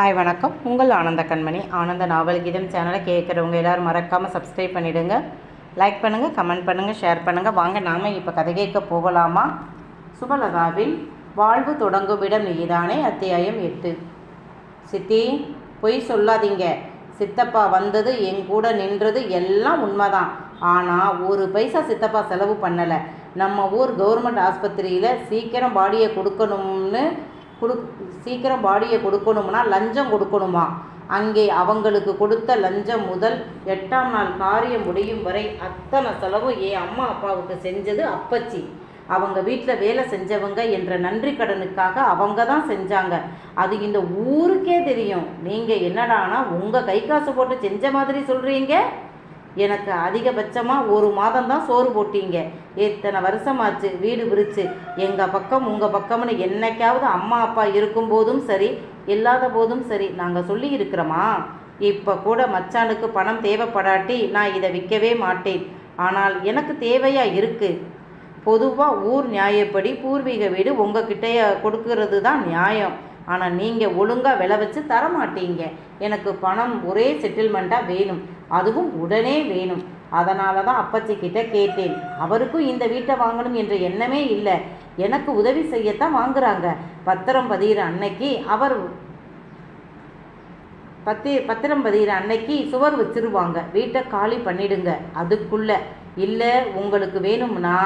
Hi வணக்கம். உங்கள் ஆனந்த கண்மணி. ஆனந்த நாவல் கீதம் சேனலை கேட்குறவங்க எல்லோரும் மறக்காமல் சப்ஸ்கிரைப் பண்ணிவிடுங்க லைக் பண்ணுங்கள் கமெண்ட் பண்ணுங்கள் ஷேர் பண்ணுங்கள் வாங்க நாம் இப்போ கதை கேட்க போகலாமா? சுபலதாவின் வாழ்வு தொடங்கும் இடம் நீதானே அத்தியாயம் எட்டு. சித்தி பொய் சொல்லாதீங்க. சித்தப்பா வந்தது என் கூட நின்றது எல்லாம் உண்மைதான். ஆனால் ஒரு பைசா சித்தப்பா செலவு பண்ணலை. நம்ம ஊர் கவர்மெண்ட் ஆஸ்பத்திரியில் சீக்கிரம் பாடியை கொடுக்கணும்னு கொடு சீக்கிரம் பாடியை கொடுக்கணும்னா லஞ்சம் கொடுக்கணுமா? அங்கே அவங்களுக்கு கொடுத்த லஞ்சம் முதல் எட்டாம் நாள் காரியம் முடியும் வரை அத்தனை செலவும் என் அம்மா அப்பாவுக்கு செஞ்சது அப்பச்சி. அவங்க வீட்டில் வேலை செஞ்சவங்க என்ற நன்றி கடனுக்காக அவங்க தான் செஞ்சாங்க. அது இந்த ஊருக்கே தெரியும். நீங்கள் என்னடானா உங்கள் கை காசு போட்டு செஞ்ச மாதிரி சொல்கிறீங்க எனக்கு அதிகபட்சமாக ஒரு மாதம் தான் சோறு போட்டீங்க. எத்தனை வருஷமாச்சு? வீடு விரிச்சு. எங்கள் பக்கம் உங்கள் பக்கம்னு என்னைக்காவது அம்மா அப்பா இருக்கும்போதும் சரி இல்லாத போதும் சரி நாங்கள் சொல்லி இருக்கிறோமா? இப்போ கூட மச்சானுக்கு பணம் தேவைப்படாட்டி நான் இதை விற்கவே மாட்டேன். ஆனால் எனக்கு தேவையா இருக்குது பொதுவாக ஊர் நியாயப்படி பூர்வீக வீடு உங்ககிட்டயே கொடுக்கறது தான் நியாயம். ஆனால் நீங்கள் ஒழுங்காக விளை வச்சு தர மாட்டீங்க எனக்கு பணம் ஒரே செட்டில்மெண்ட்டாக வேணும். அதுவும் உடனே வேணும். அதனால தான் அப்பச்சி கிட்ட கேட்டேன். அவருக்கும் இந்த வீட்டை வாங்கணும் என்ற எண்ணமே இல்லை. எனக்கு உதவி செய்யத்தான் வாங்குறாங்க. பத்திரம் பதிகிற அன்னைக்கு அவர் பத்தி பத்திரம் பதிகிற அன்னைக்கு சுவர் வச்சிருவாங்க. வீட்டை காலி பண்ணிடுங்க. அதுக்குள்ளே இல்லை உங்களுக்கு வேணும்னா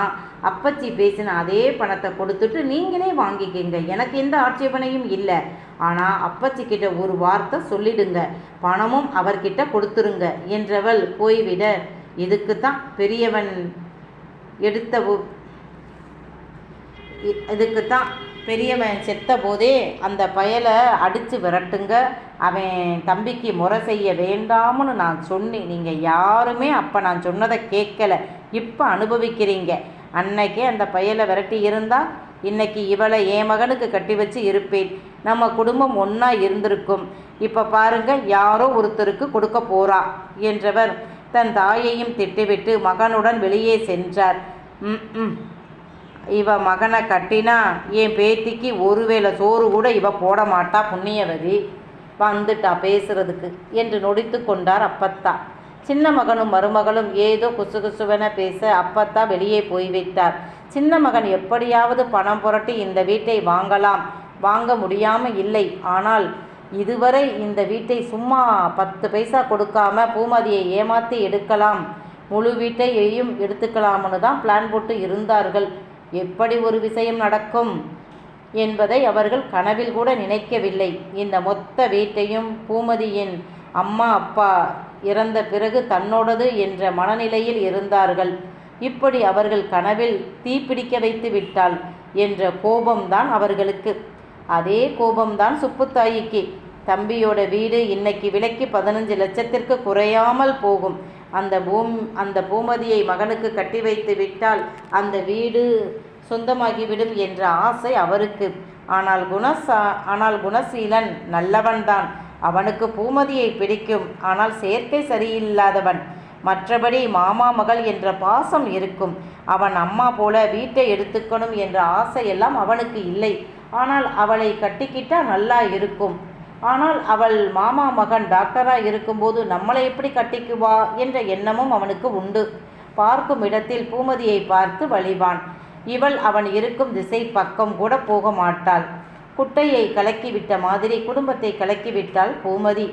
அப்பச்சி பேசின அதே பணத்தை கொடுத்துட்டு நீங்களே வாங்கிக்கிங்க. எனக்கு எந்த ஆட்சேபனையும் இல்லை. ஆனால் அப்பச்சி கிட்ட ஒரு வார்த்தை சொல்லிடுங்க. பணமும் அவர்கிட்ட கொடுத்துருங்க என்றவள் போய்விட. இதுக்கு தான் பெரியவன் எடுத்த இதுக்கு தான் பெரியவன் செத்த போதே அந்த பயலை அடித்து விரட்டுங்க. அவன் தம்பிக்கு முறை செய்ய வேண்டாம்னு நான் சொன்னேன் நீங்கள் யாருமே அப்போ நான் சொன்னதை கேட்கலை. இப்போ அனுபவிக்கிறீங்க. அன்னைக்கே அந்த பயலை விரட்டி இருந்தால் இன்னைக்கு இவளை என் மகனுக்கு கட்டி வச்சு இருப்பேன். நம்ம குடும்பம் ஒன்றா இருந்திருக்கும். இப்போ பாருங்க யாரோ ஒருத்தருக்கு கொடுக்க போறா என்றவர் தன் தாயையும் திட்டிவிட்டு மகனுடன் வெளியே சென்றார். ம் ம். இவ மகனை கட்டினா என் பேத்திக்கு ஒருவேளை சோறு கூட இவ போட மாட்டா புண்ணியவதி. வந்துட்டா பேசுறதுக்கு என்று நொடித்து கொண்டார் அப்பத்தா. சின்ன மகனும் மருமகளும் ஏதோ குசுகுசுவென பேச அப்பத்தா வெளியே போய்விட்டார். சின்ன மகன் எப்படியாவது பணம் புரட்டி இந்த வீட்டை வாங்கலாம். வாங்க முடியாமல் இல்லை. ஆனால் இதுவரை இந்த வீட்டை சும்மா பத்து பைசா கொடுக்காம பூமதியை ஏமாற்றி எடுக்கலாம். முழு வீட்டையும் எடுத்துக்கலாம்னு தான் பிளான் போட்டு இருந்தார்கள். எப்படி ஒரு விஷயம் நடக்கும் என்பதை அவர்கள் கனவில் கூட நினைக்கவில்லை. இந்த மொத்த வீட்டையும் பூமதியின் அம்மா அப்பா இறந்த பிறகு தன்னோடது என்ற மனநிலையில் இருந்தார்கள். இப்படி அவர்கள் கனவில் தீப்பிடிக்க வைத்து விட்டாள் என்ற கோபம்தான் அவர்களுக்கு. அதே கோபம்தான் சுப்புத்தாயிக்கு. தம்பியோட வீடு இன்னைக்கு விலைக்கு பதினஞ்சு லட்சத்திற்கு குறையாமல் போகும். அந்த பூம் அந்த பூமதியை மகனுக்கு கட்டி வைத்து விட்டால் அந்த வீடு சொந்தமாகிவிடும் என்ற ஆசை அவருக்கு. ஆனால் குணசா ஆனால் குணசீலன் நல்லவன்தான். அவனுக்கு பூமதியை பிடிக்கும். ஆனால் சேர்க்கை சரியில்லாதவன். மற்றபடி மாமா மகள் என்ற பாசம் இருக்கும். அவன் அம்மா போல வீட்டை எடுத்துக்கணும் என்ற ஆசையெல்லாம் அவனுக்கு இல்லை. ஆனால் அவளை கட்டிக்கிட்டா நல்லா இருக்கும். ஆனால் அவள் மாமா மகன் டாக்டராக இருக்கும்போது நம்மளை எப்படி கட்டிக்குவா என்ற எண்ணமும் அவனுக்கு உண்டு. பார்க்கும் இடத்தில் பூமதியை பார்த்து வழிவான். இவள் அவன் இருக்கும் திசை பக்கம் கூட போக மாட்டாள். குட்டையை கலக்கிவிட்ட மாதிரி குடும்பத்தை கலக்கிவிட்டாள் பூமதி.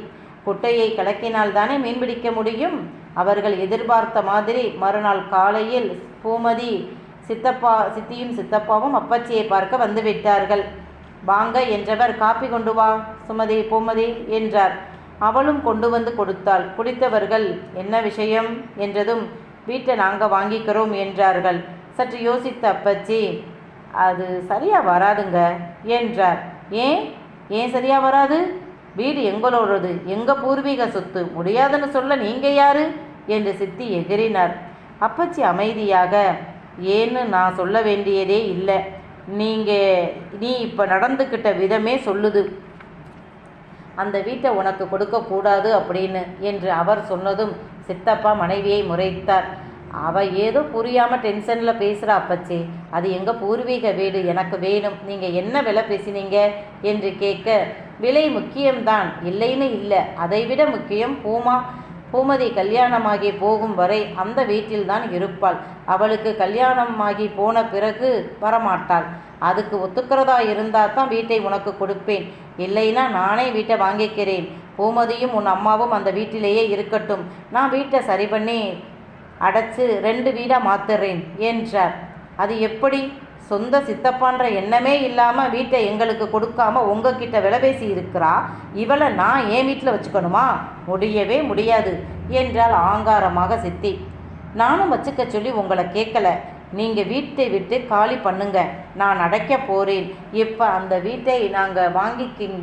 குட்டையை கலக்கினால் தானே மீன்பிடிக்க முடியும்? அவர்கள் எதிர்பார்த்த மாதிரி மறுநாள் காலையில் பூமதி சித்தப்பா சித்தியும் சித்தப்பாவும் அப்பச்சியை பார்க்க வந்து விட்டார்கள். வாங்க என்றவர் காப்பி கொண்டு வா சுமதி பூமதி என்றார். அவளும் கொண்டு வந்து கொடுத்தாள். குடித்தவர்கள் என்ன விஷயம்? என்றதும் வீட்டை நாங்கள் வாங்கிக்கிறோம் என்றார்கள். சற்று யோசித்த அப்பச்சி அது சரியாக வராதுங்க என்றார். ஏன்? ஏன் சரியாக வராது? வீடு எங்களோடது. எங்கள் பூர்வீக சொத்து? முடியாதுன்னு சொல்ல நீங்கள் யாரு? என்று சித்தி எகிறினார். அப்பச்சி அமைதியாக ஏன்னு நான் சொல்ல வேண்டியதே இல்லை. நீங்கள் நீ இப்போ நடந்துக்கிட்ட விதமே சொல்லுது. அந்த வீட்டை உனக்கு கொடுக்கக்கூடாது அப்படின்னு என்று அவர் சொன்னதும் சித்தப்பா மனைவியை முறைத்தார். அவள் ஏதோ புரியாமல் டென்ஷனில் பேசுகிறா அப்பச்சி. அது எங்கள் பூர்வீக வீடு எனக்கு வேணும். நீங்கள் என்ன விலை பேசினீங்க? என்று கேட்க விலை முக்கியம்தான். இல்லைன்னு இல்லை. அதைவிட முக்கியம் பூமா. பூமதி கல்யாணமாகி போகும் வரை அந்த வீட்டில்தான் இருப்பாள். அவளுக்கு கல்யாணமாகி போன பிறகு வரமாட்டாள். அதுக்கு ஒத்துக்கிறதா இருந்தால் தான் வீட்டை உனக்கு கொடுப்பேன். இல்லைன்னா நானே வீட்டை வாங்கிக்கிறேன். பூமதியும் உன் அம்மாவும் அந்த வீட்டிலேயே இருக்கட்டும். நான் வீட்டை சரி பண்ணி அடைச்சு ரெண்டு வீடாக மாத்துறேன் என்றார். அது எப்படி? சொந்த சித்தப்பான்ற எண்ணமே இல்லாமல் வீட்டை எங்களுக்கு கொடுக்காம உங்ககிட்ட விலை பேசி இருக்கிறா? இவளை நான் என் வீட்டில் வச்சுக்கணுமா? முடியவே முடியாது என்றால் ஆங்காரமாக சித்தி. நானும் வச்சுக்க சொல்லி உங்களை கேட்கல. நீங்கள் வீட்டை விட்டு காலி பண்ணுங்க. நான் அடைக்க போகிறேன் இப்போ அந்த வீட்டை நாங்கள் வாங்கிக்கிங்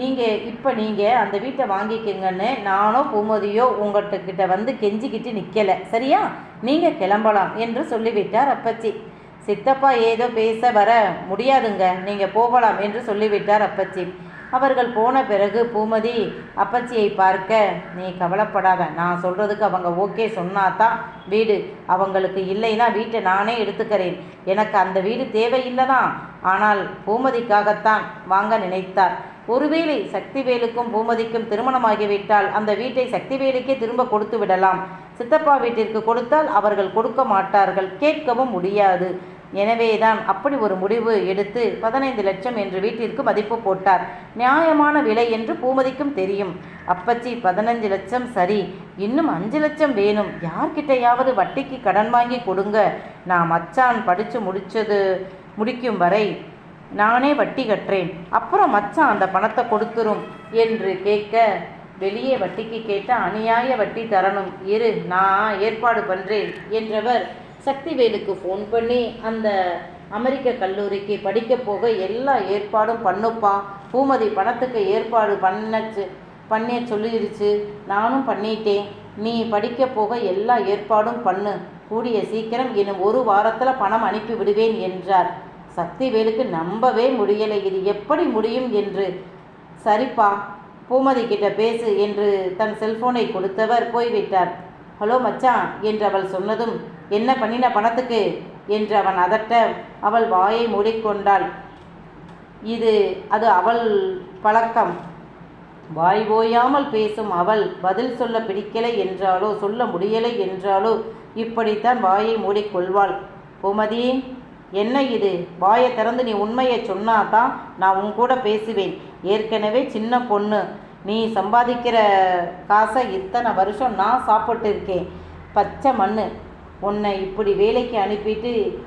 நீங்கள் இப்போ நீங்கள் அந்த வீட்டை வாங்கிக்கங்கன்னு நானோ பூமதியோ உங்கள்கிட்ட கிட்ட வந்து கெஞ்சிக்கிட்டு நிற்கலை சரியா? நீங்கள் கிளம்பலாம் என்று சொல்லிவிட்டார் அப்பச்சி. சித்தப்பா ஏதோ பேச வர முடியாதுங்க. நீங்கள் போகலாம் என்று சொல்லிவிட்டார் அப்பச்சி. அவர்கள் போன பிறகு பூமதி அப்பச்சியை பார்க்க நீ கவலைப்படாத. நான் சொல்கிறதுக்கு அவங்க ஓகே சொன்னாதான் வீடு. அவங்களுக்கு இல்லைன்னா வீட்டை நானே எடுத்துக்கிறேன். எனக்கு அந்த வீடு தேவையில்லை தான் ஆனால் பூமதிக்காகத்தான் வாங்க நினைத்தார். ஒருவேளை சக்திவேலுக்கும் பூமதிக்கும் திருமணமாகிவிட்டால் அந்த வீட்டை சக்திவேலுக்கே திரும்ப கொடுத்து விடலாம். சித்தப்பா வீட்டிற்கு கொடுத்தால் அவர்கள் கொடுக்க மாட்டார்கள். கேட்கவும் முடியாது. எனவேதான் அப்படி ஒரு முடிவு எடுத்து பதினைந்து லட்சம் என்று வீட்டிற்கு மதிப்பு போட்டார். நியாயமான விலை என்று பூமதிக்கும் தெரியும். அப்பச்சி பதினஞ்சு லட்சம் சரி. இன்னும் அஞ்சு லட்சம் வேணும். யார்கிட்டையாவது வட்டிக்கு கடன் வாங்கி கொடுங்க. நான் மச்சான் படித்து முடிச்சது முடிக்கும் வரை நானே வட்டி கட்டுறேன். அப்புறம் மச்சான் அந்த பணத்தை கொடுத்துரும் என்று கேட்க வெளியே வட்டிக்கு கேட்டால் அநியாய வட்டி தரணும். இரு நான் ஏற்பாடு பண்ணுறேன் என்றவர் சக்திவேலுக்கு ஃபோன் பண்ணி அந்த அமெரிக்க கல்லூரிக்கு படிக்க போக எல்லா ஏற்பாடும் பண்ணுப்பா. பூமதி பணத்துக்கு ஏற்பாடு பண்ணச்சு பண்ண சொல்லிருச்சு. நானும் பண்ணிட்டேன். நீ படிக்க போக எல்லா ஏற்பாடும் பண்ணு. கூடிய சீக்கிரம் இன்னும் ஒரு வாரத்தில் பணம் அனுப்பி விடுவேன் என்றார். சக்திவேலுக்கு நம்பவே முடியலை. இது எப்படி முடியும் என்று? சரிப்பா பூமதி கிட்ட பேசு என்று தன் செல்போனை கொடுத்தவர் போய்விட்டார். ஹலோ மச்சான் என்று அவள் சொன்னதும் என்ன பண்ணின பணத்துக்கு? என்று அவன் அதட்ட அவள் வாயை மூடிக்கொண்டாள். இது அது அவள் பழக்கம். வாய் ஓயாமல் பேசும் அவள் பதில் சொல்ல பிடிக்கலை என்றாலோ சொல்ல முடியலை என்றாலோ இப்படித்தான் வாயை மூடிக்கொள்வாள். பூமதி என்ன இது? வாயை திறந்து நீ உண்மையை சொன்னாதான் நான் உன் கூட பேசுவேன். ஏற்கனவே சின்ன பொண்ணு. நீ சம்பாதிக்கிற காசை இத்தனை வருஷம் நான் சாப்பிட்டு இருக்கேன். பச்சை மண் உன்னை இப்படி வேலைக்கு அனுப்பிட்டு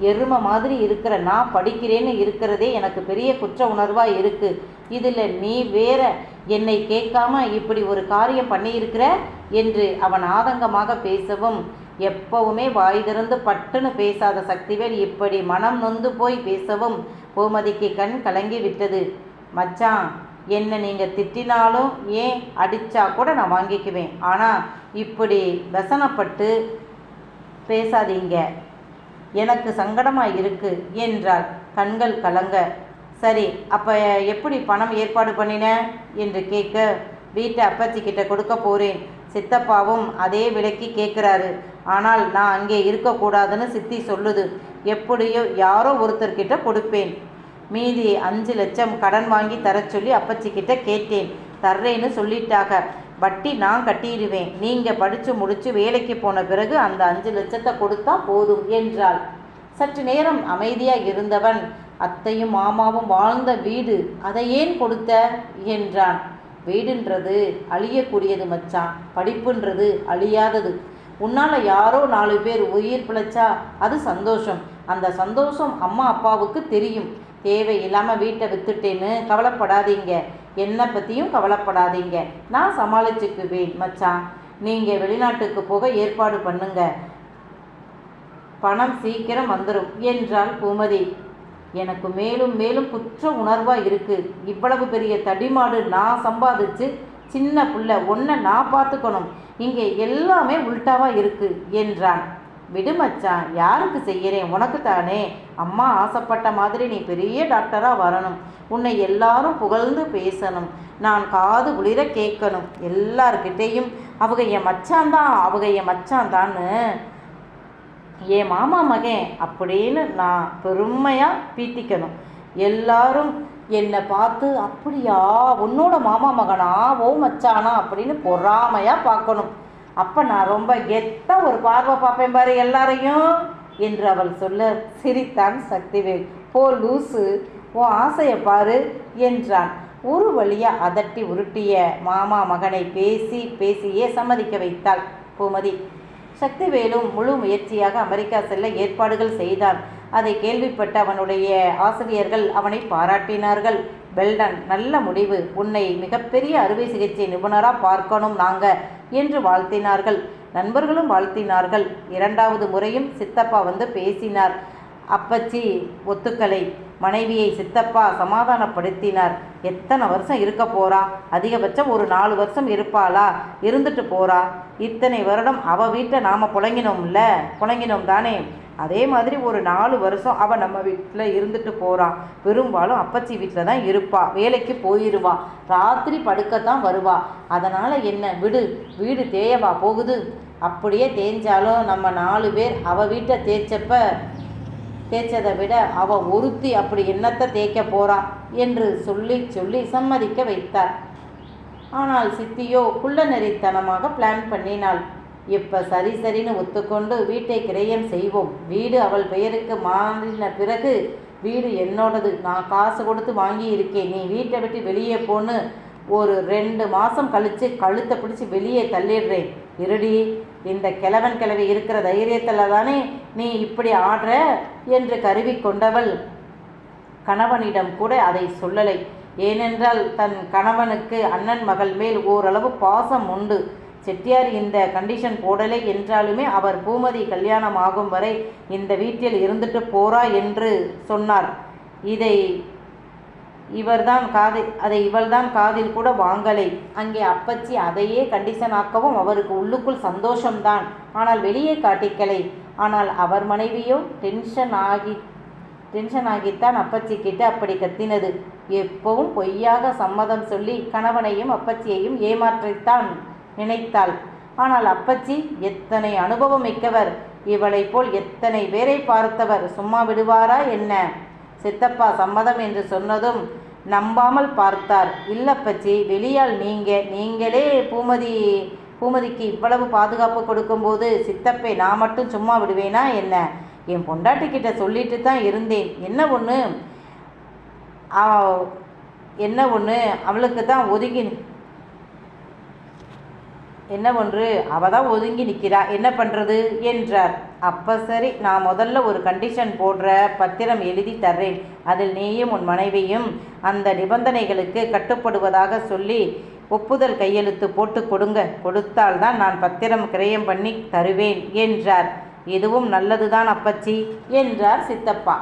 எருமை மாதிரி இருக்கிற நான் படிக்கிறேன்னு இருக்கிறதே எனக்கு பெரிய குற்ற உணர்வாக இருக்குது இதில் நீ வேற என்னை கேட்காம இப்படி ஒரு காரியம் பண்ணியிருக்கிற? என்று அவன் ஆதங்கமாக பேசவும் எப்பவுமே வாய் திறந்து பட்டுன்னு பேசாத சக்திவேல் இப்படி மனம் நொந்து போய் பேசவும் பூமதிக்கு கண் கலங்கி விட்டது. மச்சான் என்னை நீங்கள் திட்டினாலும் ஏன் அடித்தா கூட நான் வாங்கிக்குவேன். ஆனால் இப்படி வசனப்பட்டு பேசாதீங்க. எனக்கு சங்கடமாக இருக்கு என்றார். கண்கள் கலங்க. சரி அப்போ எப்படி பணம் ஏற்பாடு பண்ணின? என்று கேட்க வீட்டை அப்பச்சி கிட்ட கொடுக்க போகிறேன் சித்தப்பாவும் அதே விலைக்கு கேட்குறாரு. ஆனால் நான் அங்கே இருக்கக்கூடாதுன்னு சித்தி சொல்லுது. எப்படியோ யாரோ ஒருத்தர்கிட்ட கொடுப்பேன். மீதி அஞ்சு லட்சம் கடன் வாங்கி தரச் சொல்லி அப்பச்சிக்கிட்ட கேட்டேன். தர்றேன்னு சொல்லிட்டாங்க வட்டி நான் கட்டிடுவேன். நீங்கள் படித்து முடித்து வேலைக்கு போன பிறகு அந்த அஞ்சு லட்சத்தை கொடுத்தா போதும் என்றாள். சற்று நேரம் அமைதியாக இருந்தவன் அத்தையும் மாமாவும் வாழ்ந்த வீடு. அதை ஏன் கொடுத்த? என்றான். வீடுன்றது அழியக்கூடியது மச்சான். படிப்புன்றது அழியாதது. உன்னால் யாரோ நாலு பேர் உயிர் பிழைச்சா அது சந்தோஷம். அந்த சந்தோஷம் அம்மா அப்பாவுக்கு தெரியும். தேவையில்லாமல் வீட்டை வித்துட்டேன்னு கவலைப்படாதீங்க. என்னை பற்றியும் கவலைப்படாதீங்க. நான் சமாளிச்சுக்குவேன் மச்சான். நீங்கள் வெளிநாட்டுக்கு போக ஏற்பாடு பண்ணுங்க. பணம் சீக்கிரம் வந்துடும் என்றாள் பூமதி. எனக்கு மேலும் மேலும் குற்ற உணர்வாக இருக்குது இவ்வளவு பெரிய தடிமாடு நான் சம்பாதிச்சு சின்ன புள்ள ஒன்றை நான் பார்த்துக்கணும். இங்கே எல்லாமே உல்டாவாக இருக்குது என்றான். விடுமச்சான் யாருக்கு செய்கிறேன் உனக்கு தானே. அம்மா ஆசைப்பட்ட மாதிரி நீ பெரிய டாக்டராக வரணும். உன்னை எல்லாரும் புகழ்ந்து பேசணும். நான் காது குளிர கேட்கணும். எல்லார்கிட்டேயும் அவங்க என் மச்சான் தான் அவங்க என் மச்சான் தான்னு என் மாமா மகன் அப்படின்னு நான் பெருமையாக பீத்திக்கணும். எல்லாரும் என்னை பார்த்து அப்படியா உன்னோட மாமா மகனா? ஓ மச்சானா? அப்படின்னு பொறாமையாக பார்க்கணும். அப்போ நான் ரொம்ப கெத்தா ஒரு பார்வை பார்ப்பேன் பாரு எல்லாரையும் என்று அவள் சொல்ல சிரித்தான் சக்திவேல். போ லூசு உன் ஆசையை பாரு என்றான். ஒரு வழியாக அதட்டி உருட்டிய மாமா மகனை பேசி பேசியே சம்மதிக்க வைத்தாள் பூமதி. சக்திவேலும் முழு முயற்சியாக அமெரிக்கா செல்ல ஏற்பாடுகள் செய்தான். அதை கேள்விப்பட்ட அவனுடைய ஆசிரியர்கள் அவனை பாராட்டினார்கள். பெல்டன் நல்ல முடிவு. உன்னை மிகப்பெரிய அறுவை சிகிச்சை நிபுணராக பார்க்கணும் நாங்க என்று வாழ்த்தினார்கள். நண்பர்களும் வாழ்த்தினார்கள். இரண்டாவது முறையும் சித்தப்பா வந்து பேசினார். அப்பச்சி ஒத்துக்கலை. மனைவியை சித்தப்பா சமாதானப்படுத்தினார். எத்தனை வருஷம் இருக்க போறா? அதிகபட்சம் ஒரு நாலு வருஷம் இருப்பாளா? இருந்துட்டு போறா. இத்தனை வருடம் அவ வீட்டை நாம புழங்கினோம்ல? புழங்கினோம் தானே. அதே மாதிரி ஒரு நாலு வருஷம் அவ நம்ம வீட்டில் இருந்துட்டு போறா. பெரும்பாலும் அப்பச்சி வீட்டில் தான் இருப்பா. வேலைக்கு போயிடுவா ராத்திரி படுக்கத்தான் வருவா. அதனால என்ன விடு வீடு தேயவா போகுது? அப்படியே தேய்ஞ்சாலும் நம்ம நாலு பேர் அவ வீட்டை தேய்ச்சப்ப தேய்ச்சதை விட அவ ஒருத்தி அப்படி என்னத்தை தேய்க்க போறா என்று சொல்லி சொல்லி சம்மதிக்க வைத்தார். ஆனால் சித்தியோ குள்ள நெறித்தனமாக பிளான் பண்ணினாள். இப்ப சரி சரின்னு ஒத்துக்கொண்டு வீட்டை கிரயம் செய்வோம். வீடு அவள் பெயருக்கு மாறின பிறகு வீடு என்னோடது. நான் காசு கொடுத்து வாங்கி இருக்கேன். நீ வீட்டை விட்டு வெளியே போன்னு ஒரு ரெண்டு மாதம் கழித்து கழுத்தை பிடிச்சி வெளியே தள்ளிடுறேன். இருடி இந்த கிழவன் கிழவி இருக்கிற தைரியத்தில் தானே நீ இப்படி ஆடுற என்று கருவி கொண்டவள் கணவனிடம் கூட அதை சொல்லலை. ஏனென்றால் தன் கணவனுக்கு அண்ணன் மகள் மேல் ஓரளவு பாசம் உண்டு. செட்டியார் இந்த கண்டிஷன் போடலை என்றாலுமே அவர் பூமதி கல்யாணம் ஆகும் வரை இந்த வீட்டில் இருந்துட்டு போறா என்று சொன்னார். இதை இவர்தான் காதை அதை இவள்தான் காதில் கூட வாங்கலை. அங்கே அப்பச்சி அதையே கண்டிஷன் ஆக்கவும் அவருக்கு உள்ளுக்குள் சந்தோஷம்தான். ஆனால் வெளியே காட்டிக்கலை. ஆனால் அவர் மனைவியோ டென்ஷன் ஆகி டென்ஷன் ஆகித்தான் அப்பச்சி கிட்ட அப்படி கத்தினது. எப்பவும் பொய்யாக சம்மதம் சொல்லி கணவனையும் அப்பச்சியையும் ஏமாற்றித்தான் நினைத்தாள். ஆனால் அப்பச்சி எத்தனை அனுபவம் மிக்கவர். இவளைப் போல் எத்தனை பேரை பார்த்தவர்? சும்மா விடுவாரா என்ன? சித்தப்பா சம்மதம் என்று சொன்னதும் நம்பாமல் பார்த்தார். இல்லப்பச்சி வெளியால் நீங்க நீங்களே பூமதி பூமதிக்கு இவ்வளவு பாதுகாப்பு கொடுக்கும்போது சித்தப்பை நான் மட்டும் சும்மா விடுவேனா என்ன? என் பொண்டாட்டி கிட்ட சொல்லிட்டு தான் இருந்தேன். என்ன ஒன்று என்ன ஒன்று அவளுக்கு தான் ஒதுங்கி என்ன ஒன்று அவ தான் ஒதுங்கி நிற்கிறா என்ன பண்ணுறது என்றார். அப்போ சரி நான் முதல்ல ஒரு கண்டிஷன் போடுற பத்திரம் எழுதி தர்றேன். அதில் நீயும் உன் மனைவியும் அந்த நிபந்தனைகளுக்கு கட்டுப்படுவதாக சொல்லி ஒப்புதல் கையெழுத்து போட்டு கொடுங்க. கொடுத்தால்தான் நான் பத்திரம் கிரயம் பண்ணி தருவேன் என்றார். இதுவும் நல்லதுதான் அப்பச்சி என்றார் சித்தப்பா.